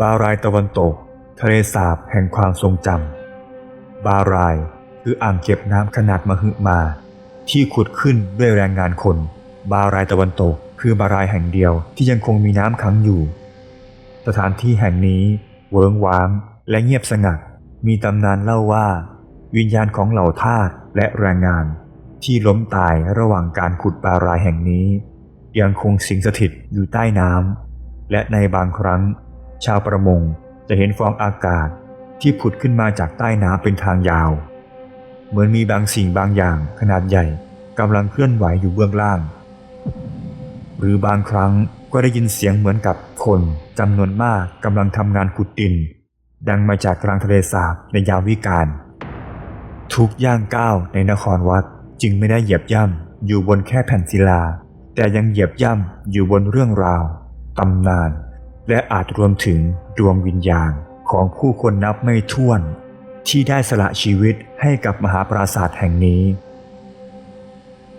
บารายตะวันตก ทะเลสาบแห่งความทรงจำบารายคืออ่างเก็บน้ำขนาดมหึมา ที่ขุดขึ้นด้วยแรงงานคน บารายตะวันตก คือบารายแห่งเดียวที่ยังคงมีน้ำขังอยู่ สถานที่แห่งนี้เวิ้งว้างและเงียบสงัด มีตำนานเล่าว่า วิญญาณของเหล่าทาสและแรงงาน ที่ล้มตายระหว่างการขุดบารายแห่งนี้ ยังคงสิงสถิตอยู่ใต้น้ำและในบางครั้ง ชาวประมงจะเห็นฟองอากาศที่ผุดขึ้นมาจากใต้น้ำเป็นทางยาว เหมือนมีบางสิ่งบางอย่างขนาดใหญ่กำลังเคลื่อนไหวอยู่เบื้องล่าง หรือบางครั้งก็ได้ยินเสียงเหมือนกับคนจำนวนมากกำลังทำงานขุดดิน ดังมาจากกลางทะเลสาบในยามวิกาลทุกย่างก้าวในนครวัดจึงไม่ได้เหยียบย่ำอยู่บนแค่แผ่นศิลา แต่ยังเหยียบย่ำอยู่บนเรื่องราวตำนาน และอาจรวมถึงดวงวิญญาณของผู้คนนับไม่ถ้วน ที่ได้สละชีวิตให้กับมหาปราสาทแห่งนี้